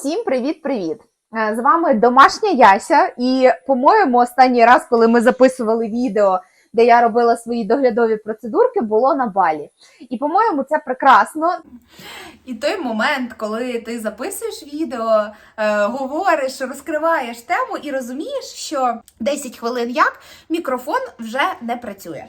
Всім привіт-привіт! Е, З вами домашня Яся, і, по-моєму, останній раз, коли ми записували відео, де я робила свої доглядові процедурки, було на балі. І, по-моєму, це прекрасно. І той момент, коли ти записуєш відео, е, говориш, розкриваєш тему і розумієш, що 10 хвилин як мікрофон вже не працює.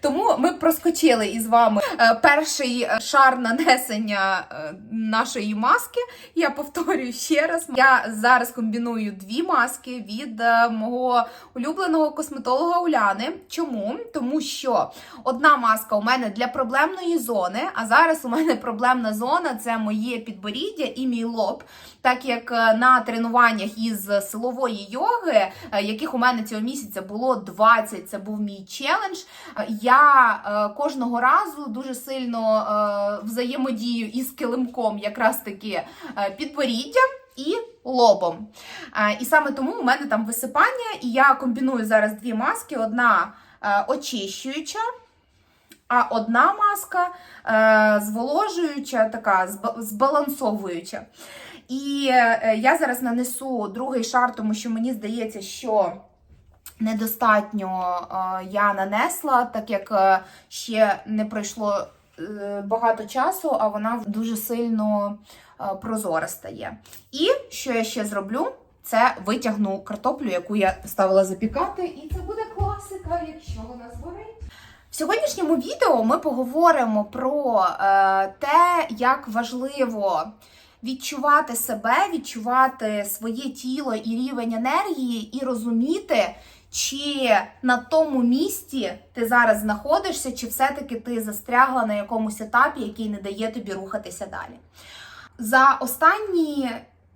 Тому ми проскочили із вами е, перший е, шар нанесення е, нашої маски. Я повторюю ще раз. Я зараз комбіную дві маски від мого улюбленого косметолога Уляни. Чому? Тому що одна маска у мене для проблемної зони, а зараз у мене проблемна зона це моє підборіддя і мій лоб. Так як на тренуваннях із силової йоги, яких у мене цього місяця було 20, це був мій челендж. Е, Я е, кожного разу дуже сильно е, взаємодію із килимком, якраз таки підборіддям і лобом. Е, І саме тому у мене там висипання, і я комбіную зараз дві маски: одна е, очищуюча. А одна маска е, зволожуюча, така збалансовуюча. І е, я зараз нанесу другий шар, тому що мені здається, що недостатньо е, я нанесла, так як е, ще не пройшло е, багато часу, а вона дуже сильно прозора стає. І що я ще зроблю? Це витягну картоплю, яку я ставила запікати, і це буде класика, якщо вона згорить. В сьогоднішньому відео ми поговоримо про те, як важливо відчувати себе, відчувати своє тіло і рівень енергії, і розуміти, чи на тому місці ти зараз знаходишся, чи все-таки ти застрягла на якомусь етапі, який не дає тобі рухатися далі. За останні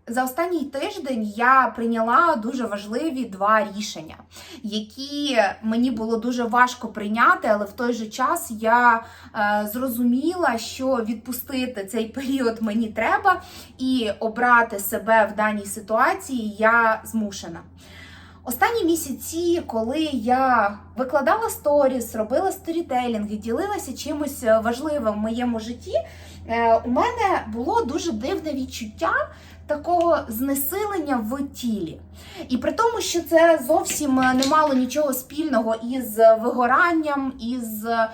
за останній тиждень я прийняла дуже важливі два рішення, які мені було дуже важко прийняти, але в той же час я е, зрозуміла, що відпустити цей період мені треба, і обрати себе в даній ситуації я змушена. Останні місяці, коли я викладала сторіс, робила сторітелінги, ділилася чимось важливим в моєму житті, е, у мене було дуже дивне відчуття такого знесилення в тілі. І при тому, що це зовсім не мало нічого спільного із вигоранням, із е,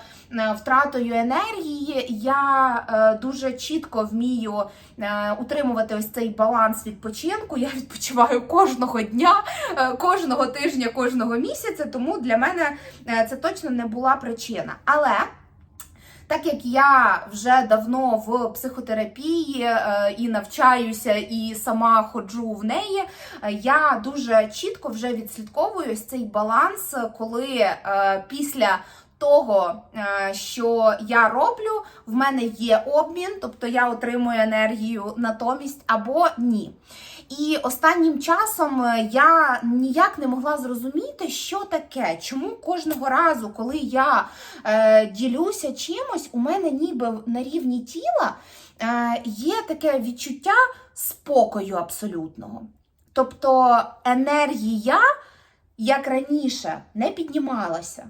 втратою енергії, я е, дуже чітко вмію е, утримувати ось цей баланс відпочинку. Я відпочиваю кожного дня, е, кожного тижня, кожного місяця, тому для мене е, це точно не була причина. Але так як я вже давно в психотерапії е, і навчаюся, і сама ходжу в неї, е, я дуже чітко вже відслідковую ось цей баланс, коли е, після того, е, що я роблю, в мене є обмін, тобто я отримую енергію натомість або ні. І останнім часом е, я ніяк не могла зрозуміти, що таке, чому кожного разу, коли я е, ділюся чимось, у мене ніби на рівні тіла е, є таке відчуття спокою абсолютного. Тобто енергія, як раніше, не піднімалася.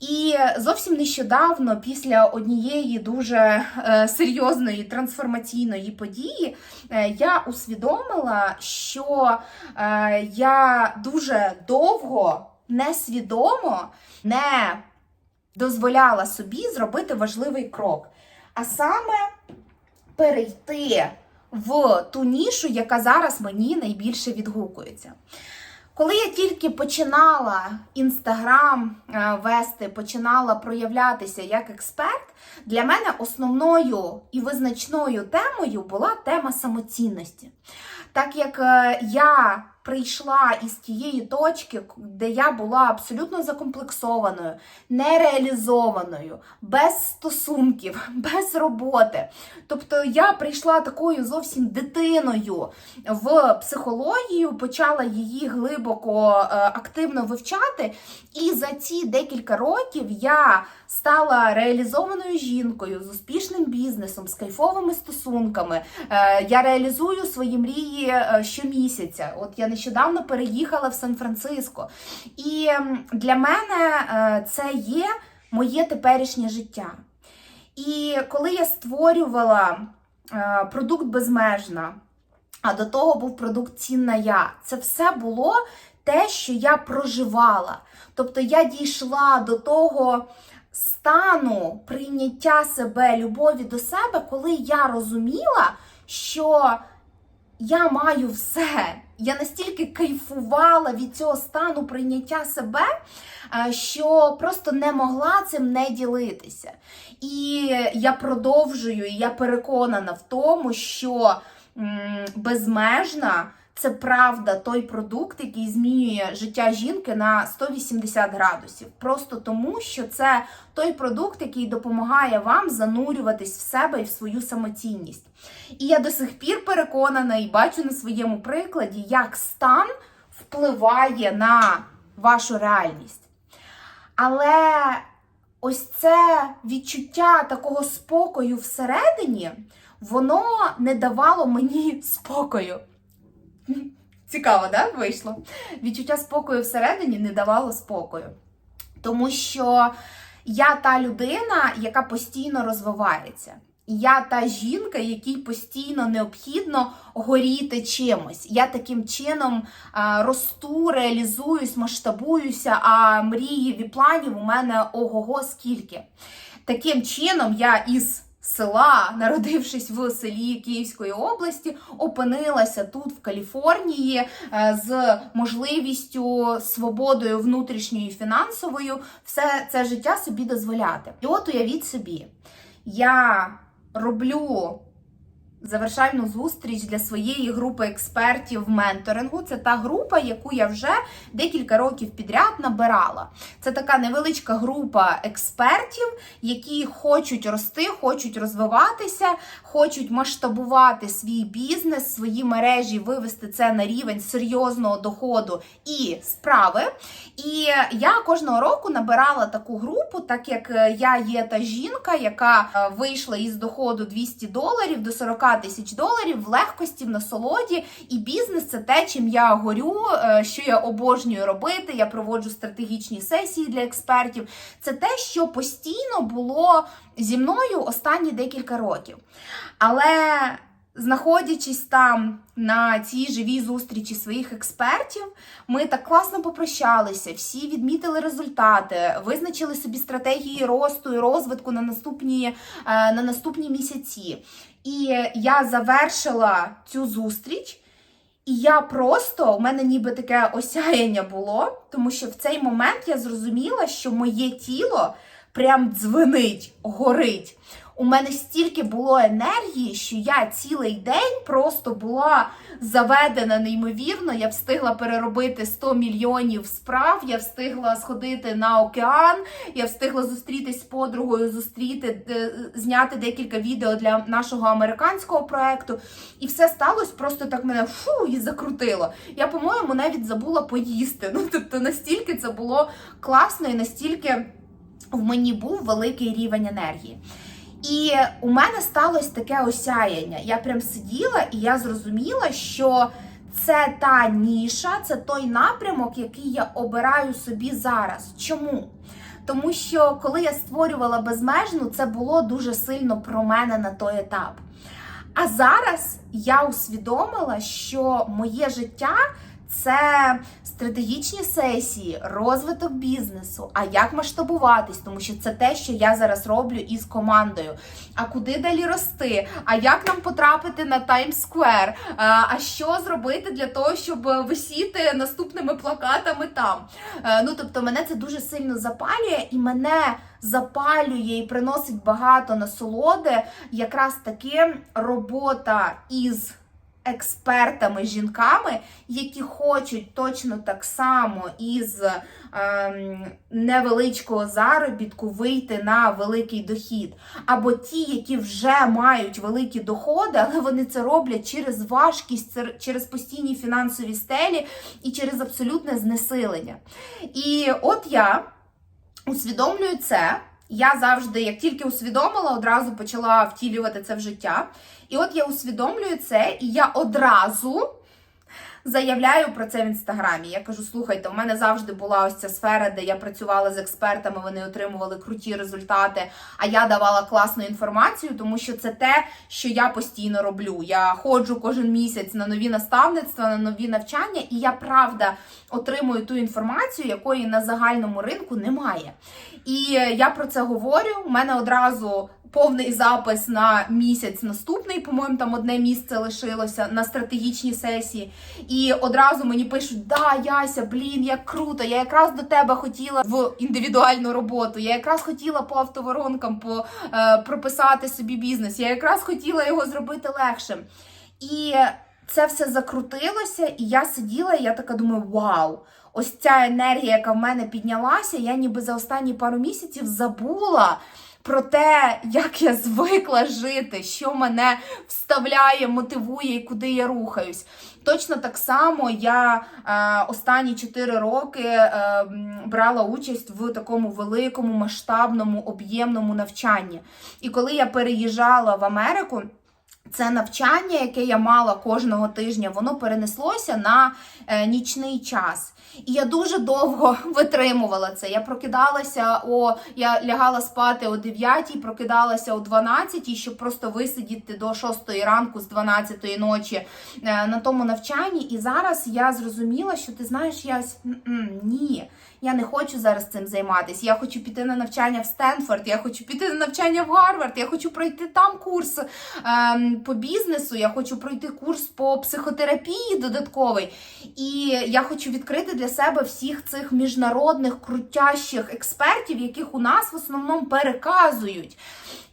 І зовсім нещодавно, після однієї дуже е, серйозної трансформаційної події, е, я усвідомила, що е, я дуже довго несвідомо не дозволяла собі зробити важливий крок, а саме перейти в ту нішу, яка зараз мені найбільше відгукується. Коли я тільки починала інстаграм е, вести, починала проявлятися як експерт, для мене основною і визначною темою була тема самоцінності. Так як е, я прийшла із тієї точки, де я була абсолютно закомплексованою, нереалізованою, без стосунків, без роботи. Тобто я прийшла такою зовсім дитиною в психологію, почала її глибоко е, активно вивчати. І за ці декілька років я стала реалізованою жінкою з успішним бізнесом, з кайфовими стосунками. Е, Я реалізую свої мрії е, щомісяця. От я нещодавно переїхала в Сан-Франциско. І ем, для мене е, це є моє теперішнє життя. І коли я створювала е, продукт безмежна, а до того був продукт цінна я. Це все було те, що я проживала. Тобто я дійшла до того стану прийняття себе, любові до себе, коли я розуміла, що я маю все. Я настільки кайфувала від цього стану прийняття себе, е, що просто не могла цим не ділитися. І я продовжую, і я переконана в тому, що безмежна це правда той продукт, який змінює життя жінки на 180 градусів. Просто тому, що це той продукт, який допомагає вам занурюватись в себе і в свою самоцінність. І я до сих пір переконана і бачу на своєму прикладі, як стан впливає на вашу реальність. Але ось це відчуття такого спокою всередині, воно не давало мені спокою. Цікаво, да, вийшло? Відчуття спокою всередині не давало спокою. Тому що я та людина, яка постійно розвивається. Я та жінка, якій постійно необхідно горіти чимось. Я таким чином росту, реалізуюсь, масштабуюся, а мріїв і планів у мене ого-го скільки. Таким чином, я із села, народившись в селі Київської області, опинилася тут, в Каліфорнії, е, з можливістю, свободою внутрішньою фінансовою, все це життя собі дозволяти. І от уявіть собі, я роблю завершальну зустріч для своєї групи експертів менторингу. Це та група, яку я вже декілька років підряд набирала. Це така невеличка група експертів, які хочуть рости, хочуть розвиватися, хочуть масштабувати свій бізнес, свої мережі, вивести це на рівень серйозного доходу і справи. І я кожного року набирала таку групу, так як я є та жінка, яка е, вийшла із доходу 200 доларів до 40 тисяч доларів в легкості, в насолоді. І бізнес це те, чим я горю, е, що я обожнюю робити. Я проводжу стратегічні сесії для експертів. Це те, що постійно було зі мною останні декілька років. Але знаходячись там на цій живій зустрічі своїх експертів, ми так класно попрощалися, всі відмітили результати, визначили собі стратегії росту і розвитку на наступні, е, на наступні місяці. І я завершила цю зустріч. І я просто, у мене ніби таке осяяння було, тому що в цей момент я зрозуміла, що моє тіло прям дзвенить, горить. У мене стільки було енергії, що я цілий день просто була заведена неймовірно. Я встигла переробити 100 мільйонів справ. Я встигла сходити на океан. Я встигла зустрітись з подругою, зустріти, е, зняти декілька відео для нашого американського проекту. І все сталося просто так мене фу і закрутило. Я, по-моєму, навіть забула поїсти. Ну тобто настільки це було класно і настільки в мені був великий рівень енергії. І у мене сталося таке осяяння. Я прям сиділа і я зрозуміла, що це та ніша, це той напрямок, який я обираю собі зараз. Чому? Тому що коли я створювала безмежну, це було дуже сильно про мене на той етап. А зараз я усвідомила, що моє життя це стратегічні сесії, розвиток бізнесу, а як масштабуватись, тому що це те, що я зараз роблю із командою. А куди далі рости? А як нам потрапити на Таймс-сквер? А що зробити для того, щоб висіти наступними плакатами там? Е, Ну тобто, мене це дуже сильно запалює і мене запалює і приносить багато насолоди, якраз таки робота із експертами, жінками, які хочуть точно так само із ем, невеличкого заробітку вийти на великий дохід. Або ті, які вже мають великі доходи, але вони це роблять через важкість, через постійні фінансові стелі і через абсолютне знесилення. І от я усвідомлюю це. Я завжди, як тільки усвідомила, одразу почала втілювати це в життя. І от я усвідомлюю це, і я одразу заявляю про це в інстаграмі. Я кажу: слухайте, у мене завжди була ось ця сфера, де я працювала з експертами, вони отримували круті результати. А я давала класну інформацію, тому що це те, що я постійно роблю. Я ходжу кожен місяць на нові наставництва, на нові навчання, і я правда отримую ту інформацію, якої на загальному ринку немає. І я про це говорю. У мене одразу повний запис на місяць наступний. По-моєму, там одне місце лишилося на стратегічній сесії. І одразу мені пишуть: Да, Яся, блін, як круто! Я якраз до тебе хотіла в індивідуальну роботу. Я якраз хотіла по автоворонкам по, е, прописати собі бізнес. Я якраз хотіла його зробити легшим. І це все закрутилося, і я сиділа, і я така думаю: вау! Ось ця енергія, яка в мене піднялася, я ніби за останні пару місяців забула про те, як я звикла жити, що мене вставляє, мотивує і куди я рухаюсь. Точно так само я е, останні 4 роки е, брала участь в такому великому масштабному об'ємному навчанні. І коли я переїжджала в Америку. Це навчання, яке я мала кожного тижня, воно перенеслося на е, нічний час. І я дуже довго витримувала це. Я прокидалася о, я лягала спати о 9, прокидалася о 12, щоб просто висидіти до 6 ранку з 12 ночі е, на тому навчанні. І зараз я зрозуміла, що ти знаєш, я ні. Я не хочу зараз цим займатися. Я хочу піти на навчання в Стенфорд, я хочу піти на навчання в Гарвард, я хочу пройти там курс ем, по бізнесу, я хочу пройти курс по психотерапії додатковий. І я хочу відкрити для себе всіх цих міжнародних крутящих експертів, яких у нас в основному переказують.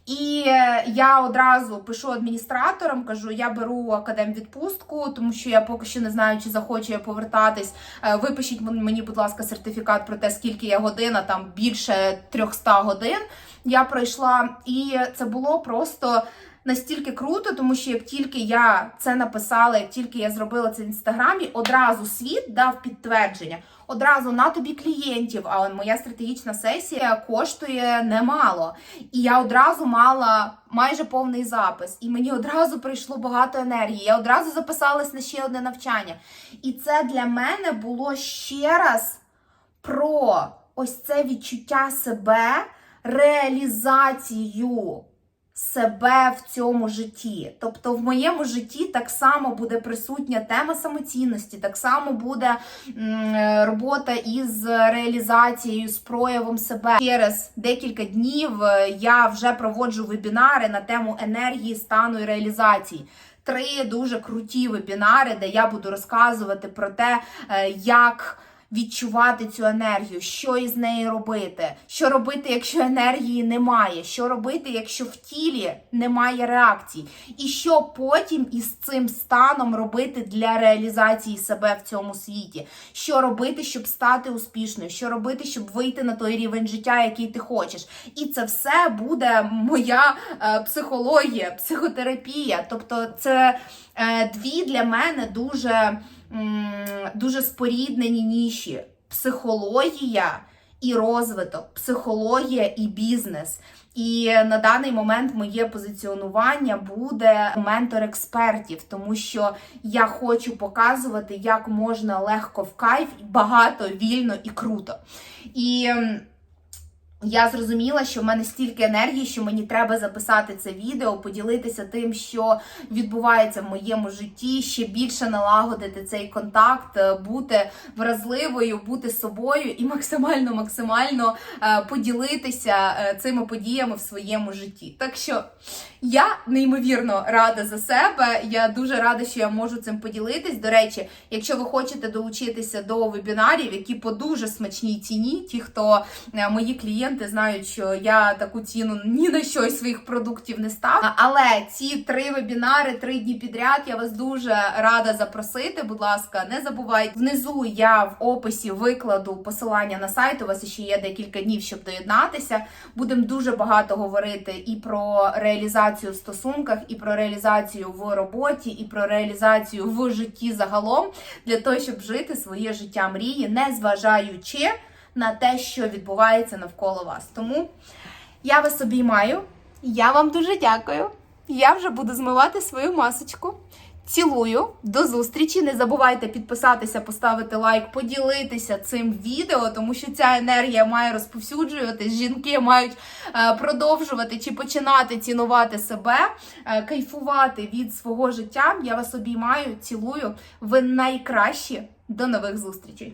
І е, я одразу пишу адміністраторам, кажу, я беру академвідпустку, тому що я поки що не знаю, чи захочу я повертатись. Е, Випишіть мені, будь ласка, сертифікат про те, скільки я годин, а там більше 300 годин. Я пройшла, і це було просто. Настільки круто, тому що як тільки я це написала, як тільки я зробила це в інстаграмі, одразу світ дав підтвердження. Одразу на тобі клієнтів, а моя стратегічна сесія коштує немало. І я одразу мала майже повний запис, і мені одразу прийшло багато енергії. Я одразу записалась на ще одне навчання. І це для мене було ще раз про ось це відчуття себе, реалізацію себе в цьому житті. Тобто в моєму житті так само буде присутня тема самоцінності, так само буде робота із реалізацією, з проявом себе. Через декілька днів е, я вже проводжу вебінари на тему енергії, стану і реалізації. Три дуже круті вебінари, де я буду розказувати про те, е, як відчувати цю енергію, що із нею робити, що робити, якщо енергії немає, що робити, якщо в тілі немає реакцій, і що потім із цим станом робити для реалізації себе в цьому світі, що робити, щоб стати успішною, що робити, щоб вийти на той рівень життя, який ти хочеш. І це все буде моя е, психологія, психотерапія. Тобто, це е, дві для мене дуже дуже споріднені ніші: психологія і розвиток, психологія і бізнес. І на даний момент моє позиціонування буде ментор експертів, тому що я хочу показувати, як можна легко в кайф, багато, вільно і круто. І я зрозуміла, що в мене стільки енергії, що мені треба записати це відео, поділитися тим, що відбувається в моєму житті, ще більше налагодити цей контакт, е, бути вразливою, бути собою і максимально максимально е, поділитися е, цими подіями в своєму житті. Так що я неймовірно рада за себе. Я дуже рада, що я можу цим поділитись. До речі, якщо ви хочете долучитися до вебінарів, які по дуже смачній ціні, ті, хто мої клієнти знають, що я таку ціну ні на що із своїх продуктів не ставлю. Але ці три вебінари, три дні підряд, я вас дуже рада запросити. Будь ласка, не забувайте. Внизу я в описі викладу посилання на сайт. У вас ще є декілька днів, щоб доєднатися. Будемо дуже багато говорити і про реалізацію в стосунках, і про реалізацію в роботі, і про реалізацію в житті загалом для того, щоб жити своє життя мрії, не зважаючи на те, що відбувається навколо вас. Тому я вас обіймаю. Я вам дуже дякую. Я вже буду змивати свою масочку. цілую, до зустрічі. Не забувайте підписатися, поставити лайк, поділитися цим відео, тому що ця енергія має розповсюджуватись. Жінки мають е, продовжувати чи починати цінувати себе, е, кайфувати від свого життя. Я вас обіймаю, цілую. Ви найкращі. До нових зустрічей.